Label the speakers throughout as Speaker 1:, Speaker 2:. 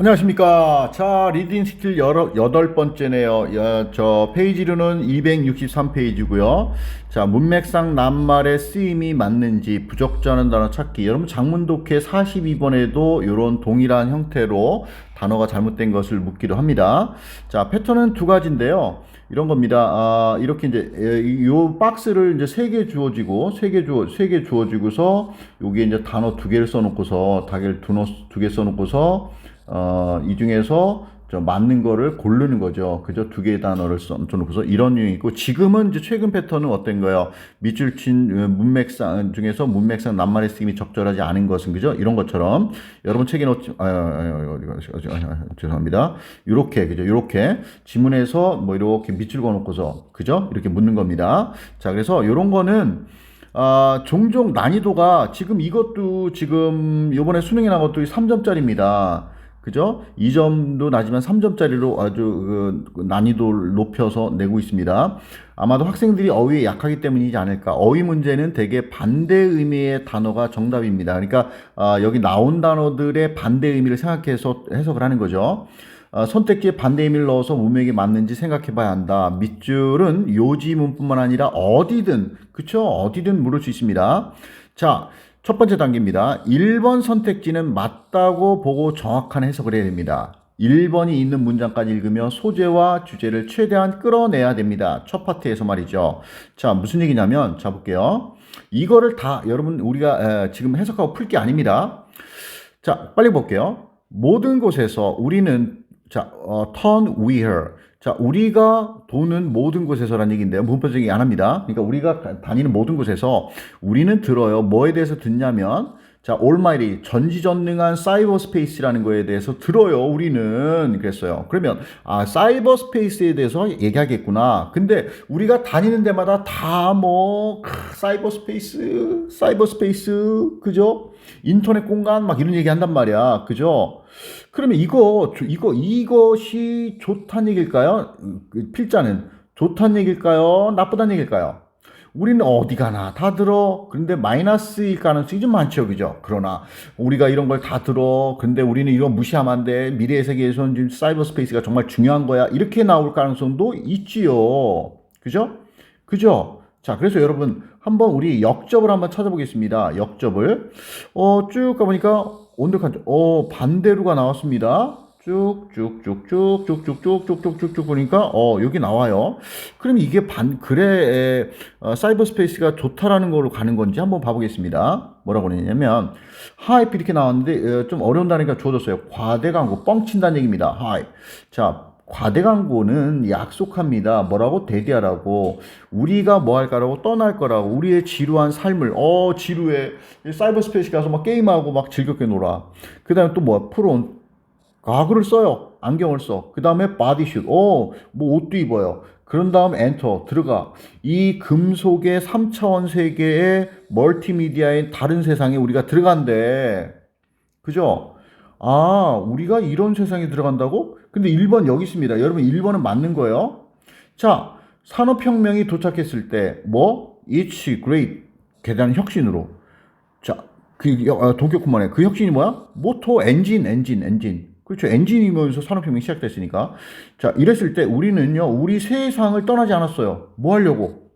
Speaker 1: 안녕하십니까. 자, 리딩 스킬 여덟 번째네요. 야, 저 페이지로는 263페이지고요. 자, 문맥상 낱말의 쓰임이 맞는지 부적절한 단어 찾기. 여러분 장문 독해 42번에도 이런 동일한 형태로 단어가 잘못된 것을 묻기도 합니다. 자, 패턴은 두 가지인데요. 이런 겁니다. 아, 이렇게 이제 에, 이- 요 박스를 이제 세 개 주어지고 세 개 주어 세 개 주어지고서 여기에 이제 단어 두 개를 써놓고서 다개를 두개 써놓고서 어, 이 중에서 저 맞는 거를 고르는 거죠. 그죠? 두 개의 단어를 써놓고서 이런 유형이 있고 지금은 이제 최근 패턴은 어떤 거예요? 밑줄 친 어, 문맥상 중에서 문맥상 낱말의 쓰임이 적절하지 않은 것은 그죠? 이런 것처럼 여러분 책에 아, 아, 아, 아, 아, 죄송합니다. 요렇게 그죠? 요렇게 지문에서 뭐 이렇게 밑줄 그어놓고서 그죠? 이렇게 묻는 겁니다. 자, 그래서 요런 거는 아, 종종 난이도가 지금 이것도 지금 요번에 수능에 나온 것도 3점짜리입니다. 그죠? 2점도 나지만 3점짜리로 아주 그 난이도를 높여서 내고 있습니다. 아마도 학생들이 어휘에 약하기 때문이지 않을까. 어휘 문제는 대개 반대 의미의 단어가 정답입니다. 그러니까 아, 여기 나온 단어들의 반대 의미를 생각해서 해석을 하는 거죠. 아, 선택지에 반대 의미를 넣어서 문맥에 맞는지 생각해 봐야 한다. 밑줄은 요지문뿐만 아니라 어디든, 그쵸? 어디든 물을 수 있습니다. 자, 첫 번째 단계입니다. 1번 선택지는 맞다고 보고 정확한 해석을 해야 됩니다. 1번이 있는 문장까지 읽으며 소재와 주제를 최대한 끌어내야 됩니다. 첫 파트에서 말이죠. 자, 무슨 얘기냐면, 자, 볼게요. 이거를 다, 여러분, 우리가 에, 지금 해석하고 풀 게 아닙니다. 자, 빨리 볼게요. 모든 곳에서 우리는 자, 어, turn we her. 자, 우리가 도는 모든 곳에서라는 얘기인데요. 문법적이 안 합니다. 그러니까 우리가 다니는 모든 곳에서 우리는 들어요. 뭐에 대해서 듣냐면 자, almighty 전지전능한 사이버 스페이스라는 거에 대해서 들어요. 우리는 그랬어요. 그러면 아, 사이버 스페이스에 대해서 얘기하겠구나. 근데 우리가 다니는 데마다 다뭐 사이버 스페이스, 사이버 스페이스, 그죠? 인터넷 공간 막 이런 얘기 한단 말이야. 그죠? 그러면 이거 이거 이것이 좋다는 얘기일까요? 그 필자는 좋다는 얘기일까요? 나쁘다는 얘기일까요? 우리는 어디 가나 다 들어. 그런데 마이너스일 가능성이 좀 많죠. 그죠? 그러나 우리가 이런 걸 다 들어. 근데 우리는 이런 무시하면 안 돼. 미래의 세계에서는 지금 사이버 스페이스가 정말 중요한 거야. 이렇게 나올 가능성도 있지요. 그죠? 그죠? 자, 그래서 여러분 한번 우리 역접을 한번 찾아보겠습니다. 역접을 어, 쭉 가보니까 온득한 어, 반대로가 나왔습니다. 쭉쭉쭉쭉쭉쭉쭉쭉쭉쭉 보니까 어 여기 나와요. 그럼 이게 반 그래 어, 사이버 스페이스가 좋다라는 걸로 가는 건지 한번 봐보겠습니다. 뭐라고 그러냐면 하이프 이렇게 나왔는데 어, 좀 어려운 단어가 주어졌어요. 과대 광고 뻥친다는 얘기입니다. 하이. 자 과대 광고는 약속합니다. 뭐라고 대대하라고 우리가 뭐 할까라고 떠날 거라고 우리의 지루한 삶을 어 지루해 사이버 스페이스 가서 막 게임하고 막 즐겁게 놀아. 그다음에 또 뭐야 프론 가구를 써요. 안경을 써. 그 다음에 바디슛. 어, 뭐 옷도 입어요. 그런 다음 엔터 들어가. 이 금속의 3차원 세계의 멀티미디어의 다른 세상에 우리가 들어간대. 그죠? 아, 우리가 이런 세상에 들어간다고? 근데 1번 여기 있습니다. 여러분 1번은 맞는 거예요. 자, 산업혁명이 도착했을 때 뭐? It's great. 대단한 혁신으로. 자, 그 어, 동격군만에 그 혁신이 뭐야? 모토 엔진, 엔진, 엔진. 그렇죠. 엔진이면서 산업혁명이 시작됐으니까. 자, 이랬을 때 우리는요, 우리 세상을 떠나지 않았어요. 뭐 하려고?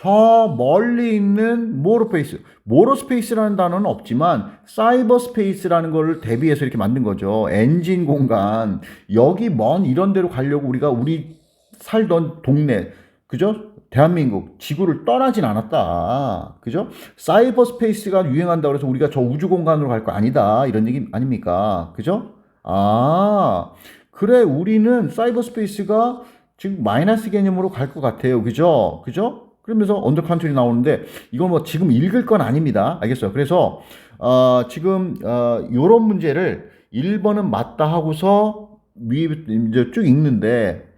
Speaker 1: 저 멀리 있는 모로페이스. 모로스페이스라는 단어는 없지만 사이버 스페이스라는 걸 대비해서 이렇게 만든 거죠. 엔진 공간. 여기 먼 이런 데로 가려고 우리가 우리 살던 동네, 그죠? 대한민국, 지구를 떠나진 않았다. 그죠? 사이버 스페이스가 유행한다고 해서 우리가 저 우주 공간으로 갈 거 아니다. 이런 얘기 아닙니까? 그죠? 아, 그래, 우리는 사이버 스페이스가 지금 마이너스 개념으로 갈 것 같아요. 그죠? 그죠? 그러면서 언더 컨트리 나오는데 이건 뭐 지금 읽을 건 아닙니다. 알겠어요? 그래서 어, 지금 어, 요런 문제를 1번은 맞다 하고서 위에 이제 쭉 읽는데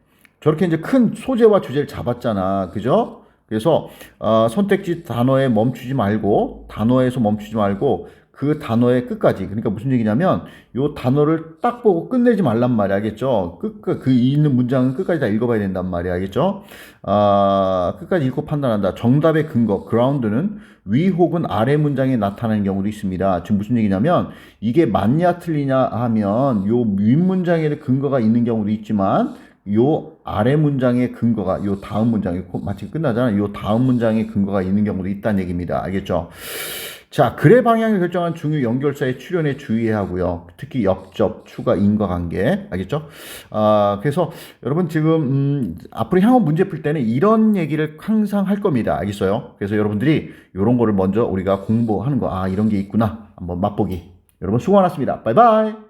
Speaker 1: 저렇게 이제 큰 소재와 주제를 잡았잖아. 그죠? 그래서 어, 선택지 단어에 멈추지 말고 단어에서 멈추지 말고 그 단어의 끝까지. 그러니까 무슨 얘기냐면 요 단어를 딱 보고 끝내지 말란 말이야. 알겠죠? 끝까 그 있는 문장은 끝까지 다 읽어봐야 된단 말이야. 알겠죠? 아, 끝까지 읽고 판단한다. 정답의 근거, 그라운드는 위 혹은 아래 문장에 나타나는 경우도 있습니다. 지금 무슨 얘기냐면 이게 맞냐 틀리냐 하면 요 윗문장에 근거가 있는 경우도 있지만 요 아래 문장의 근거가 요 다음 문장이 곧 마치 끝나잖아. 요 다음 문장의 근거가 있는 경우도 있다는 얘기입니다. 알겠죠? 자, 글의 방향을 결정한 중요 연결사의 출현에 주의해야 하고요. 특히 역접, 추가, 인과관계. 알겠죠? 아, 그래서 여러분 지금 음, 앞으로 향후 문제 풀 때는 이런 얘기를 항상 할 겁니다. 알겠어요? 그래서 여러분들이 이런 거를 먼저 우리가 공부하는 거, 아, 이런 게 있구나. 한번 맛보기. 여러분 수고 많았습니다. 바이바이.